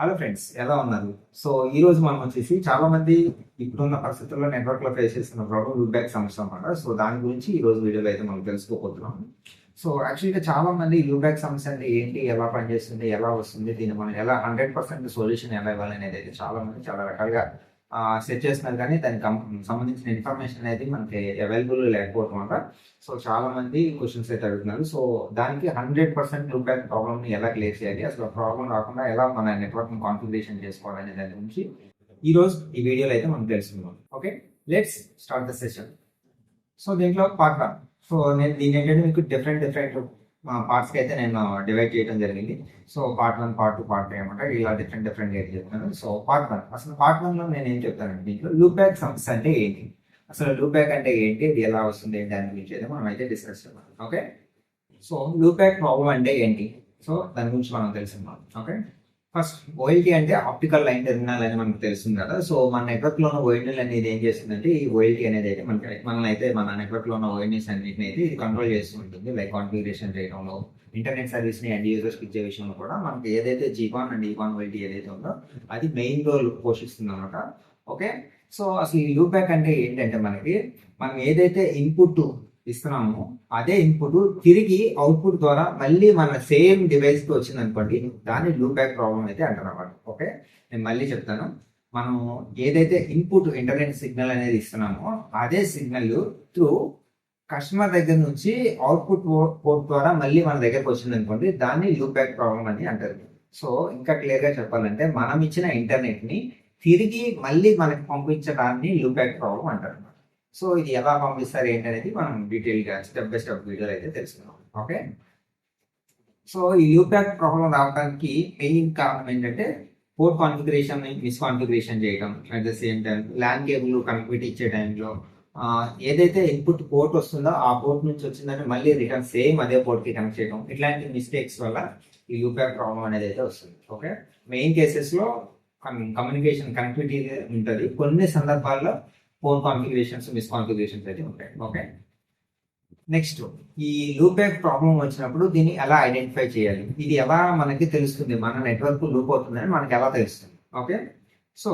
Hello friends ఎలా ఉన్నారు? So ఈ రోజు మనం వచ్చేసి చాలా మంది ఇప్పుడున్న పరిస్థితుల్లో నెట్వర్క్లో ఫేస్ చేస్తున్న ప్రాబ్లం లూప్ బ్యాక్ సమస్య అనమాట సో దాని గురించి ఈ రోజు వీడియోలో అయితే మనం తెలుసుకోబోతున్నాం. సో యాక్చువల్గా చాలా మంది లూప్ బ్యాక్ సమస్య అంటే ఏంటి ఎలా పనిచేస్తుంది ఎలా వస్తుంది దీన్ని మనం ఎలా హండ్రెడ్ పర్సెంట్ సొల్యూషన్ ఎలా ఇవ్వాలి అనేది అయితే చాలా మంది చాలా రకాలుగా సెట్ చేస్తున్నారు కానీ దానికి సంబంధించిన ఇన్ఫర్మేషన్ అనేది మనకి అవైలబుల్ లేకపోవడం వల్ల సో చాలా మంది క్వశ్చన్స్ అయితే అడుగుతున్నారు. సో దానికి hundred percent loop back problem ఎలా క్లియర్ చేయాలి? అసలు ప్రాబ్లం రాకుండా ఎలా మన నెట్వర్క్ని కాన్ఫిగరేషన్ చేసుకోవాలనే దాని గురించి ఈ రోజు ఈ వీడియోలో అయితే మనం తెలుసుకుందాం. Okay let's start the session so దీంట్లో పార్ట్ సో నేను దీని ఏంటంటే మీకు డిఫరెంట్ డిఫరెంట్ పార్ట్స్ అయితే నేను డివైడ్ చేయడం జరిగింది. So part one part two part three అనమాట ఇలా డిఫరెంట్ డిఫరెంట్ అయితే చెప్తాను సో పార్ట్ వన్ అసలు పార్ట్ వన్లో నేను ఏం చెప్తానండి దీంట్లో లూప్ బ్యాక్ సమస్య అంటే ఏంటి? అసలు లూప్ బ్యాక్ అంటే ఏంటి? ఇది ఎలా వస్తుంది? ఏంటి? దాని గురించి అయితే మనం అయితే డిస్కస్ చేద్దాం. Okay? So loop back problem అంటే ఏంటి? సో దాని గురించి మనం తెలుసుకుందాం. ఓకే? ఫస్ట్ ఓఎల్టీ అంటే ఆప్టికల్ లైన్ టెర్మినల్ అని మనకు తెలుస్తుంది కదా. సో మన నెట్వర్క్లో ఉన్న ఓఎల్టీ అనేది ఏం చేస్తుందంటే ఈ ఓఎల్టీ అనేది అయితే మనకి మనల్ని అయితే మన నెట్వర్క్లో ఉన్న ఓఎల్టీస్ అన్నిటిని అయితే ఇది కంట్రోల్ చేస్తూ ఉంటుంది. లైక్ కాన్ఫిగరేషన్ చేయడంలో ఇంటర్నెట్ సర్వీస్ని ఎండ్ యూజర్స్ ఇచ్చే విషయంలో కూడా మనకి ఏదైతే జీకాన్ అండ్ ఈకాన్ ఓఎల్టీ ఏదైతే ఉందో అది మెయిన్ రోల్ పోషిస్తుంది అనమాట ఓకే సో అసలు ఈ లూప్ బ్యాక్ అంటే ఏంటంటే మనకి మనం ఏదైతే ఇన్పుట్ ఇస్తున్నాము. అదే ఇన్పుట్ తిరిగి అవుట్పుట్ ద్వారా మళ్ళీ మన సేమ్ డివైస్కి వచ్చింది అనుకోండి దాన్ని లూప్ బ్యాక్ ప్రాబ్లం అయితే అంటారు అనమాట ఓకే? నేను మళ్ళీ చెప్తాను. మనం ఏదైతే ఇన్పుట్ ఇంటర్నెట్ సిగ్నల్ అనేది ఇస్తున్నామో అదే సిగ్నల్ త్రూ కస్టమర్ దగ్గర నుంచి అవుట్పుట్ పోర్ట్ ద్వారా మళ్ళీ మన దగ్గరకు వచ్చింది అనుకోండి దాన్ని లూప్ బ్యాక్ ప్రాబ్లం అని అంటారు. సో ఇంకా క్లియర్గా చెప్పాలంటే మనం ఇచ్చిన ఇంటర్నెట్ని తిరిగి మళ్ళీ మనకి పంపించడాన్ని లూప్ బ్యాక్ ప్రాబ్లం అంటారు. సో ఇది ఎలా పంపిస్తారు ఏంటనేది మనం డీటెయిల్గా స్టెప్ బై స్టెప్ వీడియోలో అయితే తెలుసుకుందాం. ఓకే? సో ఈ యూప్యాక్ ప్రాబ్లం రావడానికి మెయిన్ కారణం ఏంటంటే పోర్ట్ కాన్ఫిగరేషన్ మిస్కాన్ఫిగరేషన్ చేయడం at the same time LAN cable connectivity ఇచ్చే టైంలో ఏదైతే ఇన్పుట్ పోర్ట్ వస్తుందో ఆ పోర్ట్ నుంచి వచ్చిందని మళ్ళీ రిటర్న్ సేమ్ అదే పోర్ట్కి కనెక్ట్ చేయడం. ఇట్లాంటి మిస్టేక్స్ వల్ల ఈ యూప్యాక్ ప్రాబ్లం అనేది అయితే వస్తుంది. ఓకే? మెయిన్ కేసెస్లో కమ్యూనికేషన్ కనెక్టివిటీ ఉంటుంది. కొన్ని సందర్భాల్లో ఫోన్ కాన్ఫిగరేషన్స్ మిస్ కాన్ఫిగరేషన్స్ అయితే ఉంటాయి. ఓకే నెక్స్ట్ ఈ లూప్ బ్యాక్ ప్రాబ్లం వచ్చినప్పుడు దీన్ని ఎలా ఐడెంటిఫై చేయాలి? ఇది ఎలా మనకి తెలుస్తుంది? మన నెట్వర్క్ లూప్ అవుతుందని మనకి ఎలా తెలుస్తుంది? ఓకే సో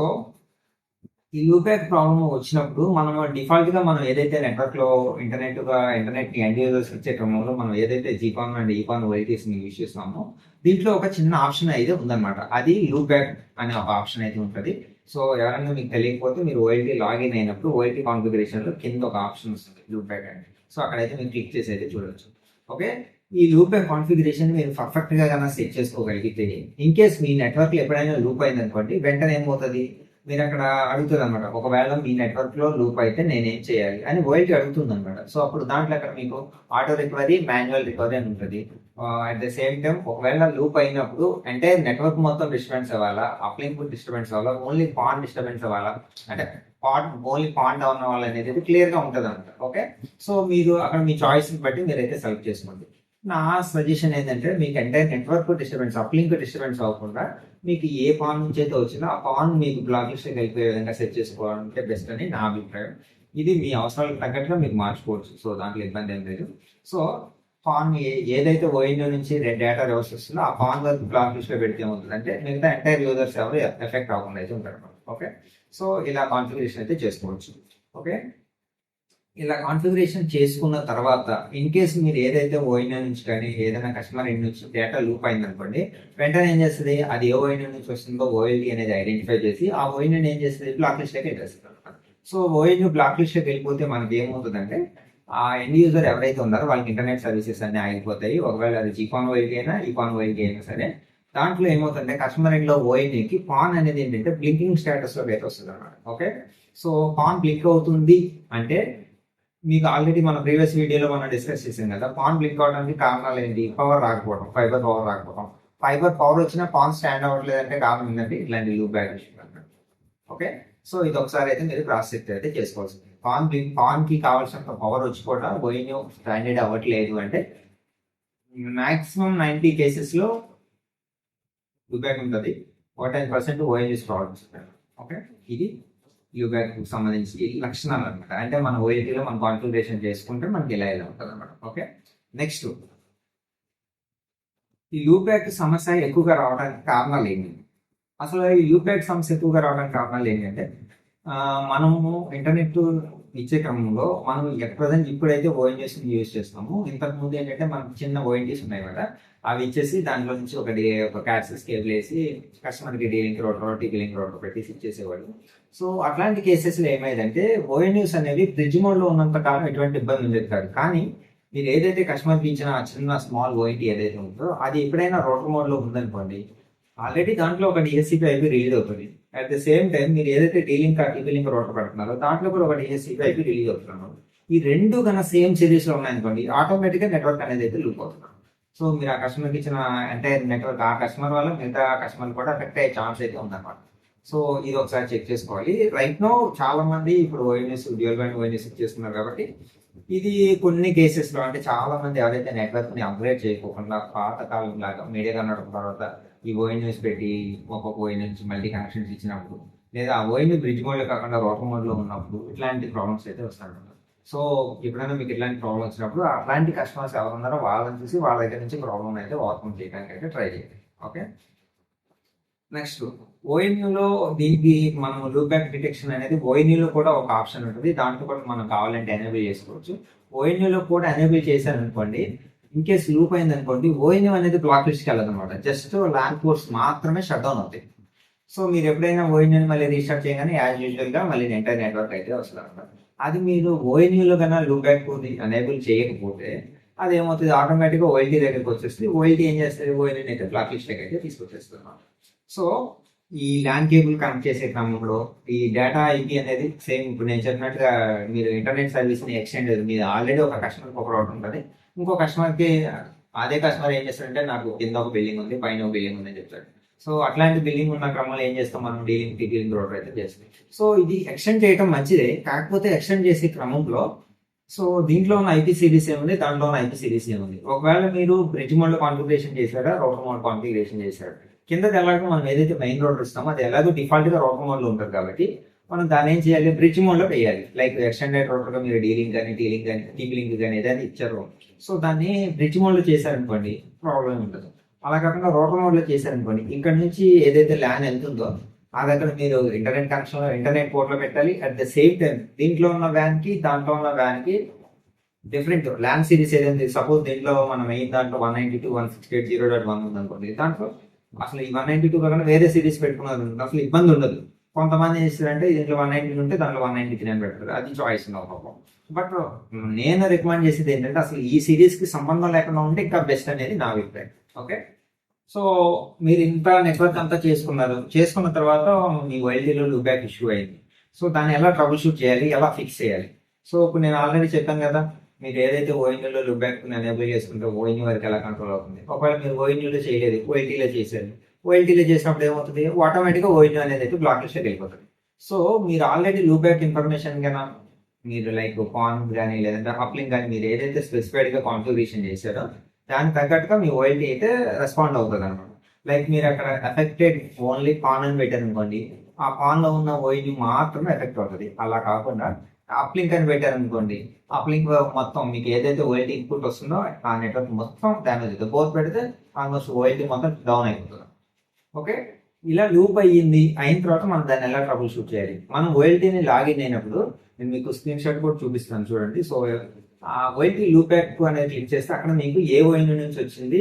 ఈ లూప్ బ్యాక్ ప్రాబ్లం వచ్చినప్పుడు మనం డిఫాల్ట్గా మనం ఏదైతే నెట్వర్క్లో ఇంటర్నెట్గా ఇంటర్నెట్ని ఎండ్ యూజర్స్ ఇచ్చే క్రమంలో మనం ఏదైతే జీకాన్ అండ్ ఈకాన్ వైటీస్ని యూజ్ చేస్తామో దీంట్లో ఒక చిన్న ఆప్షన్ అయితే ఉందన్నమాట. అది లూప్ బ్యాక్ అనే ఒక ఆప్షన్ అయితే ఉంటుంది. సో ఎవరైనా మీకు తెలియకపోతే మీరు ఓఎల్టీ లాగిన్ అయినప్పుడు ఓఎల్టీ కాన్ఫిగరేషన్లో కింద ఒక ఆప్షన్ వస్తుంది లూప్ బ్యాక్ అని. సో అక్కడైతే మీరు క్లిక్ చేసి అయితే చూడవచ్చు ఓకే ఈ లూప్ బ్యాక్ కాన్ఫిగరేషన్ మీరు పర్ఫెక్ట్గా కన్నా సెట్ చేసుకోగలిగితే ఇన్ కేస్ మీ నెట్వర్క్ ఎప్పుడైనా లూప్ అయిందనుకోండి వెంటనే ఏమవుతుంది మీరు అక్కడ అడుగుతుంది అనమాట ఒకవేళ మీ నెట్వర్క్లో లూప్ అయితే నేనేం చేయాలి? అని ఓఎల్టీ అడుగుతుంది అనమాట సో అప్పుడు దాంట్లో అక్కడ మీకు ఆటో రికవరీ మాన్యువల్ రికవరీ అని ఉంటుంది. అట్ ద సేమ్ టైం ఒకవేళ లూప్ అయినప్పుడు అంటే నెట్వర్క్ మొత్తం డిస్టర్బెన్స్ అవ్వాలా? అప్లింక్ డిస్టర్బెన్స్ అవ్వాలా? ఓన్లీ పాన్ డిస్టర్బెన్స్ అవ్వాలా? అంటే పాన్ ఓన్లీ పాన్ డౌన్ అవ్వాలి అనేది క్లియర్గా ఉంటుంది అంట ఓకే సో మీరు అక్కడ మీ చాయిస్ బట్టి మీరైతే సెలెక్ట్ చేసుకోండి. నా సజెషన్ ఏంటంటే మీకు అంటే నెట్వర్క్ డిస్టర్బెన్స్ అప్లింక్ డిస్టర్బెన్స్ అవ్వకుండా మీకు ఏ పాన్ నుంచి అయితే వచ్చిందో ఆ పాన్ మీకు బ్లాక్ లిస్ట్ వెళ్ళిపోయే విధంగా సెట్ చేసుకోవాలంటే బెస్ట్ అని నా అభిప్రాయం. ఇది మీ అవసరాలకు తగ్గట్టుగా మీకు మార్చుకోవచ్చు. సో దాంట్లో ఇబ్బంది ఏం లేదు. సో పాన్ ఏదైతే ఓఎన్యూ నుంచి డేటా రివర్స్ వస్తుందో ఆ పాన్ వరకు బ్లాక్ లిస్ట్లో పెడితే ఏమవుతుంది అంటే మిగతా ఎంటైర్ యూజర్స్ ఎవరు ఎఫెక్ట్ అవ్వకుండా అయితే ఉంటారు ఓకే? సో ఇలా కాన్ఫిగరేషన్ అయితే చేసుకోవచ్చు. ఓకే? ఇలా కాన్ఫిగరేషన్ చేసుకున్న తర్వాత ఇన్ కేస్ మీరు ఏదైతే ఓఎన్యూ నుంచి కానీ ఏదైనా కస్టమర్ ఎండ్ నుంచి డేటా లూప్ అయింది అనుకోండి వెంటనే ఏం చేస్తుంది? అది ఏ ఓఎన్యూ నుంచి వస్తుందో ఓఎల్డి అనేది ఐడెంటిఫై చేసి ఆ ఓఎన్యూ ఏం చేస్తుంది? బ్లాక్ లిస్ట్ వెళ్ళేస్తుంది సో ఓఎన్యూ బ్లాక్ లిస్ట్ వెళ్ళిపోతే మనకి ఏమవుతుందంటే ఆ ఎండ్ యూజర్ ఎవరైతే ఉన్నారో వాళ్ళకి ఇంటర్నెట్ సర్వీసెస్ అన్ని ఆగిపోతాయి. ఒకవేళ అది జీకాన్ ఓఎల్టీ అయినా ఈకాన్ ఓఎల్టీ అయినా సరే దాంట్లో ఏమవుతుందంటే కస్టమర్ ఎండ్లో పాన్ అనేది ఏంటంటే బ్లింకింగ్ స్టేటస్లోకి అయితే వస్తుంది అనమాట ఓకే సో పాన్ బ్లింక్ అవుతుంది అంటే మీకు ఆల్రెడీ మన ప్రీవియస్ వీడియోలో మనం డిస్కస్ చేసాం కదా పాన్ బ్లింక్ అవడానికి కారణాలు ఏంటి? పవర్ రాకపోవడం ఫైబర్ పవర్ రాకపోవడం. ఫైబర్ పవర్ వచ్చినా పాన్ స్టాండ్ అవ్వట్లేదంటే కారణం ఏంటంటే ఇట్లాంటి లూప్ బ్యాక్ ఓకే సో ఇది ఒకసారి అయితే మీరు ప్రాసెస్ అయితే చేసుకోవాల్సింది. పాన్ బ్లింక్ పాన్కి కావాల్సినంత పవర్ వచ్చి కూడా ఓయిన్యూ స్టాండర్డ్ అవ్వట్లేదు అంటే మాక్సిమం నైంటీ కేసెస్లో ఉంటుంది. ఒక ten percent ONS problems okay ఇది యూబ్యాక్ సంబంధించి లక్షణాలు అనమాట అంటే మన ఓఎన్టీలో మనం కాన్ఫిగరేషన్ చేసుకుంటే మనకి ఇలా ఇలా ఉంటుంది అనమాట ఓకే నెక్స్ట్ ఈ యూబ్యాక్ సమస్య ఎక్కువగా రావడానికి కారణాలు ఏంటి అసలు ఈ యూపీఐ సమస్య ఎక్కువగా రావడానికి కారణాలు ఏంటంటే మనము ఇంటర్నెట్ ఇచ్చే క్రమంలో మనం ఎట్ ప్రజెంట్ ఇప్పుడైతే ఓఎన్టీస్ యూజ్ చేస్తాము. ఇంతకు ముందు ఏంటంటే మనకు చిన్న ఓఎన్టీస్ ఉన్నాయి కదా అవి ఇచ్చేసి దాంట్లో నుంచి ఒక డే ఒక క్యాసెస్ కేబుల్ వేసి కస్టమర్కి డీలింగ్ రోటర్ టీలింగ్ రోటర్ పెట్టేసి ఇచ్చేసేవాళ్ళు. సో అట్లాంటి కేసెస్లో ఏమైందంటే ఓఎన్యూస్ అనేవి బ్రిడ్జ్ మోడ్లో ఉన్నంత కాలం ఎటువంటి ఇబ్బంది ఉండేది కాదు. కానీ మీరు ఏదైతే కస్టమర్కి ఇచ్చిన చిన్న స్మాల్ ఓఎన్టీ ఏదైతే ఉందో అది ఎప్పుడైనా రోటర్ మోడ్లో ఉందనుకోండి ఆల్రెడీ దాంట్లో ఒక డిఎస్సిపి ఐపీ రిలీజ్ అవుతుంది. అట్ ద సేమ్ టైం మీరు ఏదైతే డీలింగ్ డీలింగ్ రోటర్ పెడుతున్నారో దాంట్లో కూడా ఒక డిఎస్సిపి ఐపీ రిలీజ్ అవుతున్నాను ఈ రెండు కన్నా సేమ్ సిరీస్లో ఉన్నాయనుకోండి ఆటోమేటిక్గా నెట్వర్క్ అనేది అయితే లూప్ అవుతుంది. సో మీరు ఆ కస్టమర్కి ఇచ్చిన ఎంటైర్ నెట్వర్క్ ఆ కస్టమర్ వల్ల మిగతా కస్టమర్ కూడా ఎఫెక్ట్ అయ్యే ఛాన్స్ అయితే ఉందన్నమాట. సో ఇది ఒకసారి చెక్ చేసుకోవాలి. రైట్ నో చాలా మంది ఇప్పుడు ఓఎన్ఎస్ డ్యూయల్ బ్యాండ్ ఓఎన్ఎస్ చేస్తున్నారు కాబట్టి ఇది కొన్ని కేసెస్లో అంటే చాలా మంది ఎవరైతే నెట్వర్క్ని అప్గ్రేడ్ చేయకోకుండా పాతకాలం లాగా మీడియా కన్నడం తర్వాత ఈ ఓఎన్యూస్ పెట్టి ఒక్కొక్క ఓఎన్ నుంచి మల్టీ కనెక్షన్స్ ఇచ్చినప్పుడు లేదా ఆ ఓఎన్ బ్రిడ్జ్ మోడ్లో కాకుండా రోటర్ మోడ్లో ఉన్నప్పుడు ఇట్లాంటి ప్రాబ్లమ్స్ అయితే వస్తుంటారు సో ఎప్పుడైనా మీకు ఇట్లాంటి ప్రాబ్లమ్ వచ్చినప్పుడు అట్లాంటి కస్టమర్స్ ఎవరు ఉన్నారో వాళ్ళని చూసి వాళ్ళ దగ్గర నుంచి ప్రాబ్లమ్ అయితే ఓవర్కమ్ చేయడానికి అయితే ట్రై చేయండి. ఓకే నెక్స్ట్ ఓఎన్యూలో దీనికి మనం లూప్ బ్యాక్ డిటెక్షన్ అనేది ఓఎన్యూలో కూడా ఒక ఆప్షన్ ఉంటుంది. దాంట్లో కూడా మనం కావాలంటే ఎనేబుల్ చేసుకోవచ్చు. ఓఎన్యూలో కూడా ఎనేబుల్ చేశారనుకోండి ఇన్ కేస్ లూప్ అయింది అనుకోండి ఓఎన్ఎం అనేది బ్లాక్ లిస్ట్కి వెళ్ళదు అనమాట జస్ట్ ల్యాండ్ కోర్స్ మాత్రమే షట్ డౌన్ అవుతాయి. సో మీరు ఎప్పుడైనా ఓఎన్ఎన్ మళ్ళీ రీస్టార్ట్ చేయగానే యాజ్ యూజువల్గా మళ్ళీ ఎంటర్ నెట్వర్క్ అయితే వస్తుంది అనమాట అది మీరు ఓఎన్యూలో కన్నా లూప్ బ్యాక్ అనేబుల్ చేయకపోతే అది ఏమవుతుంది? ఆటోమేటిక్గా ఓఎల్టీ దగ్గరికి వచ్చేస్తుంది. ఓఎల్టీ ఏం చేస్తుంది? ఓఎన్ఎన్ అయితే బ్లాక్ లిస్ట్ అయితే తీసుకొచ్చేస్తుంది సో ఈ ల్యాండ్ కేబుల్ కనెక్ట్ చేసే క్రమంలో ఈ డేటా ఐపీ అనేది సేమ్ ఇప్పుడు నేను చెప్పినట్టుగా మీరు ఇంటర్నెట్ సర్వీస్ని ఎక్స్టెండ్ మీరు ఆల్రెడీ ఒక కస్టమర్కి ఒక ఉంటుంది. ఇంకో కస్టమర్కి అదే కస్టమర్ ఏం చేస్తాడంటే నాకు కింద ఒక బిల్డింగ్ ఉంది పైన ఒక బిల్డింగ్ ఉంది అని చెప్తాడు. సో అట్లాంటి బిల్డింగ్ ఉన్న క్రమంలో ఏం చేస్తాం మనం? డీలింగ్ డీలింగ్ రోడ్ అయితే చేస్తాం. సో ఇది ఎక్స్టెండ్ చేయడం మంచిదే. కాకపోతే ఎక్స్టెండ్ చేసే క్రమంలో సో దీంట్లో ఉన్న ఐపీ సిరీస్ ఏముంది? దాంట్లో ఉన్న ఐపీ సిరీస్ ఏముంది? ఒకవేళ మీరు బ్రిడ్జ్ మోడ్ కాన్ఫిగరేషన్ చేశారా? రోటర్ మోడ్ కాన్ఫిగరేషన్ చేశారా? కింద ఎలాగో మనం ఏదైతే మెయిన్ రోడ్ ఇస్తామో అది ఎలాగో డిఫాల్ట్గా రోటర్ మోడ్లో ఉంటుంది కాబట్టి మనం దాన్ని ఏం చేయాలి? బ్రిడ్జ్ మోడ్లో వేయాలి. లైక్ ఎక్స్టెండెడ్ రోటర్ మీరు డీలింగ్ కానీ డీలింగ్ కానీ టీబిలింగ్ కానీ ఏదైనా ఇచ్చారు. సో దాన్ని బ్రిడ్జ్ మోడ్లో చేశారనుకోండి ప్రాబ్లం ఉండదు. అలా కాకుండా రోటర్ మోడ్లో చేశారనుకోండి ఇక్కడ నుంచి ఏదైతే ల్యాన్ వెళ్తుందో ఆ దగ్గర మీరు ఇంటర్నెట్ కనెక్షన్ ఇంటర్నెట్ పోర్ట్లో పెట్టాలి. అట్ ద సేమ్ టైం దీంట్లో ఉన్న వ్యాన్కి దాంట్లో ఉన్న వ్యాన్కి డిఫరెంట్ ల్యాన్ సిరీస్ ఏదైతే సపోజ్ దీంట్లో మనం మెయిన్ దాంట్లో one ninety two one sixty eight zero dot one ఉంది అనుకోండి దాంట్లో అసలు ఈ వన్ నైన్టీ టూ కాకుండా వేరే సిరీస్ పెట్టుకున్నారు. అసలు ఇబ్బంది ఉండదు. కొంతమంది ఏం చేస్తారంటే దీంట్లో వన్ నైన్టీ ఉంటే దాంట్లో వన్ నైన్టీ త్రీ అని పెడతారు. అది చాయిస్ నో ప్రాబ్లం బట్ నేను రికమెండ్ చేసేది ఏంటంటే అసలు ఈ సిరీస్కి సంబంధం లేకుండా ఉంటే ఇంకా బెస్ట్ అనేది నా అభిప్రాయం. ఓకే సో మీరు ఇంత నెట్వర్క్ అంతా చేసుకున్నారు. చేసుకున్న తర్వాత మీ వైల్డీలో లూప్ బ్యాక్ ఇష్యూ అయింది. సో దాన్ని ఎలా ట్రబుల్ షూట్ చేయాలి? ఎలా ఫిక్స్ చేయాలి? సో ఇప్పుడు నేను ఆల్రెడీ చెప్పాను కదా మీరు ఏదైతే ఓఎన్యూలో లుబ్యాక్ ఎనేబుల్ చేసుకుంటే ఓఎన్యూ వరకు ఎలా కంట్రోల్ అవుతుంది? ఒకవేళ మీరు ఓఎన్యూలో చేయలేదు ఓఎల్టీలో చేశారు ఓఎల్టీలో చేసినప్పుడు ఏమవుతుంది? ఆటోమేటిక్గా ఓఎన్యూ అనేది అయితే బ్లాక్ లిస్ట్ వెళ్ళిపోతుంది. సో మీరు ఆల్రెడీ లూప్ బ్యాక్ ఇన్ఫర్మేషన్ కన్నా మీరు లైక్ పాన్ కానీ లేదంటే అప్లింగ్ కానీ మీరు ఏదైతే స్పెసిఫైడ్గా కాన్ఫిగరేషన్ చేశారో దానికి తగ్గట్టుగా మీ ఓఎల్టీ అయితే రెస్పాండ్ అవుతుంది అనమాట. లైక్ మీరు అక్కడ ఎఫెక్టెడ్ ఓన్లీ పాన్ అని పెట్టారు అనుకోండి ఆ పాన్లో ఉన్న ఓఎన్యూ మాత్రమే ఎఫెక్ట్ అవుతుంది. అలా కాకుండా అప్లింక్ అని పెట్టారు అనుకోండి అప్లింక్ మొత్తం మీకు ఏదైతే ఓఎల్టీ ఇన్పుట్ వస్తుందో ఆ నెట్వర్క్ మొత్తం డ్యామేజ్ అవుతుంది. బోర్ పెడితే ఆల్మోస్ట్ ఓఎల్టీ మొత్తం డౌన్ అయిపోతుంది. ఓకే? ఇలా లూప్ అయ్యింది అయిన తర్వాత మనం దాన్ని ఎలా ట్రబుల్ షూట్ చేయాలి? మనం ఓఎల్టీని లాగిన్ అయినప్పుడు నేను మీకు స్క్రీన్ షాట్ కూడా చూపిస్తాను చూడండి. సో ఆ ఓఎల్టీ లూప్ యాక్ అనేది క్లిక్ చేస్తే అక్కడ మీకు ఏ ఓఎన్ నుంచి వచ్చింది?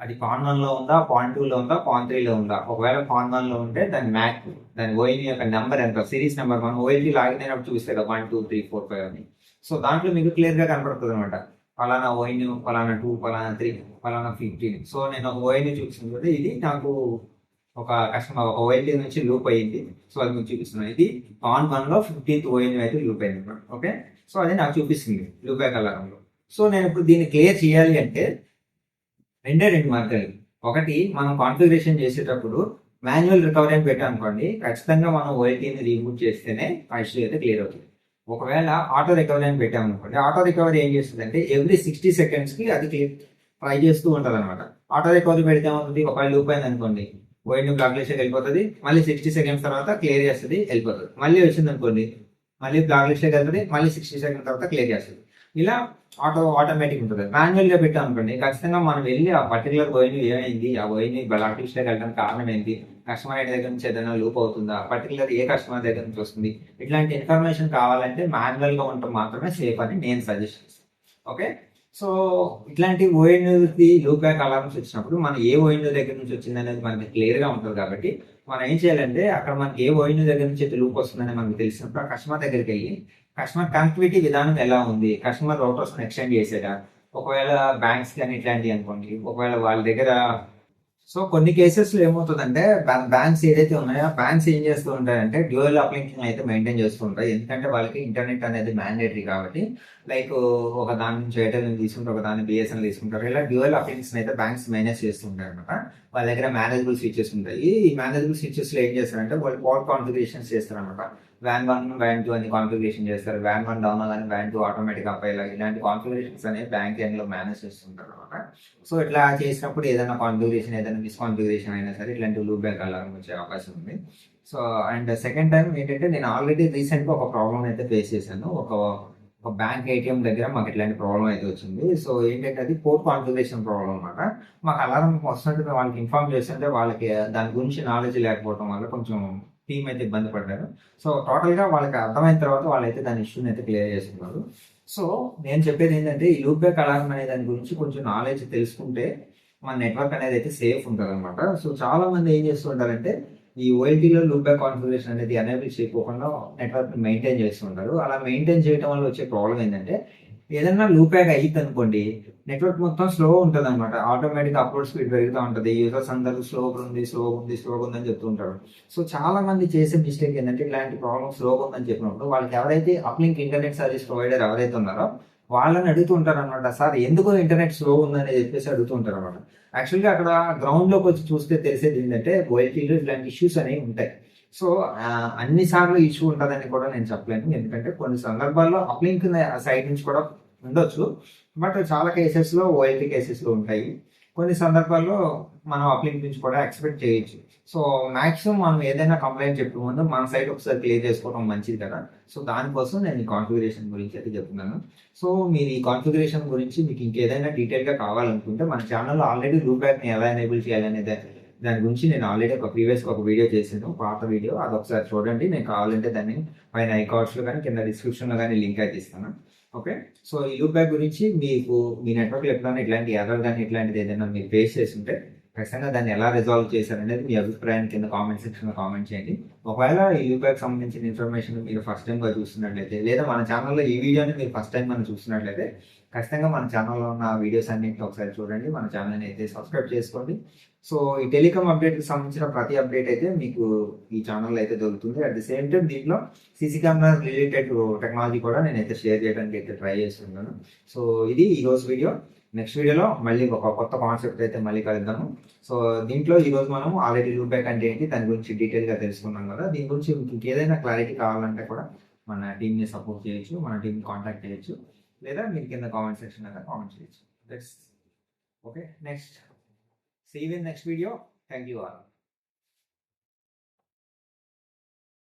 అది పాన్ వన్లో ఉందా? పాన్ టూలో ఉందా? పాన్ త్రీలో ఉందా? ఒకవేళ పాన్ వన్లో ఉంటే దాని మ్యాక్ దాని ఓఎన్ యొక్క నెంబర్ ఎంత? సిరీస్ నెంబర్ మనం ఓఎల్టీ లాగిన్ అయినప్పుడు చూపిస్తే కదా one two three four five అని. సో దాంట్లో మీకు క్లియర్గా కనపడుతుంది అనమాట ఫలానా ఓయిన్ ఫలానా టూ ఫలానా త్రీ ఫలానా ఫిఫ్టీన్ సో నేను ఒక ఓఎన్ ఇది నాకు ఒక కస్టమర్ ఒక ఓఎల్టీ నుంచి లూప్ అయ్యింది. సో అది మీకు చూపిస్తున్నాను. ఇది ఆన్ వన్లో ఫిఫ్టీన్త్ ఓఎన్ అయితే లూప్ అయింది అనమాట. ఓకే సో అది నాకు చూపిస్తుంది లూప్ బ్యాక్ సో నేను ఇప్పుడు దీన్ని క్లియర్ చేయాలి అంటే రెండే రెండు మార్గాలు. ఒకటి మనం కాన్ఫిగరేషన్ చేసేటప్పుడు మాన్యువల్ రికవరీ అని పెట్టాం అనుకోండి ఖచ్చితంగా మనం ఓఎల్టీని రీబూట్ చేస్తేనే ఆ అయితే క్లియర్ అవుతుంది. ఒకవేళ ఆటో రికవరీ అని పెట్టాం అనుకోండి ఆటో రికవరీ ఏం చేస్తుంది అంటే ఎవ్రీ సిక్స్టీ సెకండ్స్కి అది ట్రై చేస్తూ ఉంటుంది అనమాట ఆటో రికవరీ పెడితే ఏమవుతుంది ఒకవేళ లూప్ అయింది అనుకోండి ఓఎన్యూ బ్లాక్ లిస్ట్ వెళ్ళిపోతుంది మళ్ళీ సిక్స్టీ సెకండ్స్ తర్వాత క్లియర్ చేస్తుంది వెళ్ళిపోతుంది. మళ్ళీ వచ్చింది అనుకోండి మళ్ళీ బ్లాక్ లిస్ట్ వెళ్తుంది మళ్ళీ సిక్స్టీ సెకండ్స్ తర్వాత క్లియర్ చేస్తుంది. ఇలా ఆటో ఆటోమేటిక్ ఉంటుంది. మాన్యువల్గా పెట్టాం అనుకోండి ఖచ్చితంగా మనం వెళ్ళి ఆ పర్టికులర్ ఓయిన్ ఏమైంది ఆ ఓయిన్ బ్లాక్ లిస్ట్ వెళ్ళడానికి కారణం ఏంటి? కస్టమర్ ఐడి దగ్గర నుంచి ఏదైనా లూప్ అవుతుందా? పర్టికులర్ ఏ కస్టమర్ దగ్గర నుంచి వస్తుంది? ఇట్లాంటి ఇన్ఫర్మేషన్ కావాలంటే మాన్యువల్గా ఉండటం మాత్రమే సేఫ్ అని నేను సజెస్ట్ చేస్తాను. ఓకే సో ఇట్లాంటి ఓఎన్యూకి లూప్ బ్యాక్ అలారమ్స్ వచ్చినప్పుడు మనం ఏ ఓఎన్యూ దగ్గర నుంచి వచ్చింది అనేది మనకి క్లియర్గా ఉంటుంది కాబట్టి మనం ఏం చేయాలంటే అక్కడ మనకి ఏ ఓఎన్యూ దగ్గర నుంచి అయితే లూప్ వస్తుందని మనకు తెలిసినప్పుడు ఆ కస్టమర్ దగ్గరికి వెళ్ళి కస్టమర్ కనెక్టివిటీ విధానం ఎలా ఉంది? కస్టమర్ రోటర్స్ని ఎక్స్టెండ్ చేసేట ఒకవేళ బ్యాంక్స్ కానీ ఇట్లాంటివి అనుకోండి ఒకవేళ వాళ్ళ దగ్గర సో కొన్ని కేసెస్లో ఏమవుతుందంటే బ్యాంక్స్ ఏదైతే ఉన్నాయో బ్యాంక్స్ ఏం చేస్తూ ఉంటాయంటే డ్యూయల్ అప్లికేషన్ అయితే మెయింటైన్ చేస్తూ ఉంటాయి ఎందుకంటే వాళ్ళకి ఇంటర్నెట్ అనేది మ్యాండేటరీ కాబట్టి లైక్ ఒక దాని నుంచి ఎయిర్టెల్ తీసుకుంటారు ఒక దాన్ని బిఎస్ఎన్ఎల్ తీసుకుంటారు. ఇలా డ్యూయల్ అప్లికేషన్ అయితే బ్యాంక్స్ మేనేజ్ చేస్తుంటారు అనమాట వాళ్ళ దగ్గర మేనేజబుల్ స్విచెస్ ఉంటాయి. ఈ మేనేజబుల్ స్విచెస్లో ఏం చేస్తారంటే వాళ్ళు పోర్ట్ కాన్ఫిగరేషన్స్ చేస్తారు అనమాట వ్యాన్ వన్ వ్యాన్ టూ అని కాన్ఫిగరేషన్ చేస్తారు. వ్యాన్ వన్ డౌన్ కానీ వ్యాన్ టూ ఆటోమేటిక్ అప్ అయ్యేలా ఇలాంటి కాన్ఫిగరేషన్స్ అనేవి బ్యాంక్ ఎండ్లో మేనేజ్ చేస్తుంటారు అనమాట సో ఇట్లా చేసినప్పుడు ఏదైనా కాన్ఫిగరేషన్ ఏదైనా మిస్ కాన్ఫిగరేషన్ అయినా సరే ఇలాంటి లూప్ బ్యాక్ అలారం వచ్చే అవకాశం ఉంది. సో అండ్ సెకండ్ టైం ఏంటంటే నేను ఆల్రెడీ రీసెంట్గా ఒక ప్రాబ్లం అయితే ఫేస్ చేశాను. ఒక ఒక బ్యాంక్ ఏటీఎం దగ్గర మాకు ఇట్లాంటి ప్రాబ్లం అయితే వచ్చింది. సో ఏంటంటే అది పోర్ట్ కాన్ఫిగరేషన్ ప్రాబ్లం అనమాట మాకు అలారం వస్తుంటే వాళ్ళకి ఇన్ఫార్మ్ చేస్తుంటే వాళ్ళకి దాని గురించి నాలెడ్జ్ లేకపోవడం వల్ల కొంచెం టీం అయితే ఇబ్బంది పడ్డారు. సో టోటల్గా వాళ్ళకి అర్థమైన తర్వాత వాళ్ళైతే దాని ఇష్యూని అయితే క్లియర్ చేసుకున్నారు సో నేను చెప్పేది ఏంటంటే ఈ లూప్ బ్యాక్ అలారం అనే దాని గురించి కొంచెం నాలెడ్జ్ తెలుసుకుంటే మన నెట్వర్క్ అనేది అయితే సేఫ్ ఉంటుంది అనమాట సో చాలా మంది ఏం చేస్తుంటారంటే ఈ ఓఎల్టీలో లూప్ బ్యాక్ కాన్ఫిగరేషన్ అనేది అనేబుల్ చేయకోకుండా నెట్వర్క్ మెయింటైన్ చేస్తుంటారు అలా మెయింటైన్ చేయడం వల్ల వచ్చే ప్రాబ్లం ఏంటంటే ఏదైనా లూప్ బ్యాక్ అయ్యింది అనుకోండి నెట్వర్క్ మొత్తం స్లో ఉంటుంది అనమాట ఆటోమేటిక్ అప్లోడ్ స్పీడ్ పెరుగుతూ ఉంటుంది. యూజర్స్ అందరూ స్లోగా ఉంది స్లోగా ఉంది స్లోగా ఉందని చెప్తూ ఉంటారు. సో చాలా మంది చేసే మిస్టేక్ ఏంటంటే ఇలాంటి ప్రాబ్లమ్ స్లోగా ఉందని చెప్పినప్పుడు వాళ్ళకి ఎవరైతే అప్లింక్ ఇంటర్నెట్ సర్వీస్ ప్రొవైడర్ ఎవరైతే ఉన్నారో వాళ్ళని అడుగుతుంటారు అనమాట సార్ ఎందుకు ఇంటర్నెట్ స్లో ఉందని చెప్పేసి అడుగుతుంటారు అనమాట యాక్చువల్గా అక్కడ గ్రౌండ్లోకి వచ్చి చూస్తే తెలిసేది ఏంటంటే ఓఎల్టీలో ఇలాంటి ఇష్యూస్ అనేవి ఉంటాయి. సో అన్ని సార్లు ఇష్యూ ఉంటుందని కూడా నేను చెప్పలేను. ఎందుకంటే కొన్ని సందర్భాల్లో అప్లింక్ సైడ్ నుంచి కూడా ఉండొచ్చు. బట్ చాలా కేసెస్లో ఓఎల్టీ కేసెస్లో ఉంటాయి. కొన్ని సందర్భాల్లో మనం అప్లింగ్ నుంచి కూడా ఎక్స్పెక్ట్ చేయొచ్చు. సో మాక్సిమం మనం ఏదైనా కంప్లైంట్ చెప్పే ముందు మన సైడ్ ఒకసారి క్లియర్ చేసుకోవడం మంచిది కదా. సో దానికోసం నేను ఈ కాన్ఫిగరేషన్ గురించి అయితే చెప్తున్నాను. సో మీరు ఈ కాన్ఫిగరేషన్ గురించి మీకు ఇంకేదైనా డీటెయిల్గా కావాలనుకుంటే మన ఛానల్లో ఆల్రెడీ రూబ్యాక్ని ఎలా ఎనేబుల్ చేయాలనేది దాని గురించి నేను ఆల్రెడీ ఒక ప్రీవియస్ ఒక వీడియో చేసాను పాత వీడియో అది ఒకసారి చూడండి. నేను కావాలంటే దాన్ని పైన ఐకార్డ్స్లో కానీ కింద డిస్క్రిప్షన్లో కానీ లింక్ అయితే ఇస్తాను. ఓకే సో ఈ లూప్ బ్యాక్ గురించి మీకు మీ నెట్వర్క్ ఎప్పుడైనా ఇట్లాంటి ఎర్రర్ కానీ ఇట్లాంటిది ఏదైనా మీరు ఫేస్ చేస్తుంటే ఖచ్చితంగా దాన్ని ఎలా రిజాల్వ్ చేశారనేది మీ అభిప్రాయం కింద కామెంట్ సెక్షన్లో కామెంట్ చేయండి. ఒకవేళ ఈ లూప్ బ్యాక్ సంబంధించిన ఇన్ఫర్మేషన్ మీరు ఫస్ట్ టైంగా చూస్తున్నట్లయితే లేదా మన ఛానల్లో ఈ వీడియోని మీరు ఫస్ట్ టైం మనం చూస్తున్నట్లయితే ఖచ్చితంగా మన ఛానల్లో ఉన్న వీడియోస్ అన్నింటినీ ఒకసారి చూడండి. మన ఛానల్ని అయితే సబ్స్క్రైబ్ చేసుకోండి. సో ఈ టెలికామ్ అప్డేట్కి సంబంధించిన ప్రతి అప్డేట్ అయితే మీకు ఈ ఛానల్లో అయితే దొరుకుతుంది. అట్ ది సేమ్ టైం దీంట్లో సీసీ కెమెరా రిలేటెడ్ టెక్నాలజీ కూడా నేనైతే షేర్ చేయడానికి అయితే ట్రై చేస్తున్నాను. సో ఇది ఈ వీడియో నెక్స్ట్ వీడియోలో మళ్ళీ ఒక కొత్త కాన్సెప్ట్ అయితే మళ్ళీ కలుద్దాము. సో దీంట్లో ఈ మనం ఆల్రెడీ లూప్ బ్యాక్ అంటే ఏంటి దాని గురించి డీటెయిల్గా తెలుసుకున్నాం కదా. దీని గురించి మీకు ఇంకేదైనా క్లారిటీ కావాలంటే కూడా మన టీంని సపోర్ట్ చేయొచ్చు మన టీంని కాంటాక్ట్ చేయొచ్చు. Later, link in the comment section and the comment page. That's okay. Next, see you in next video. Thank you all.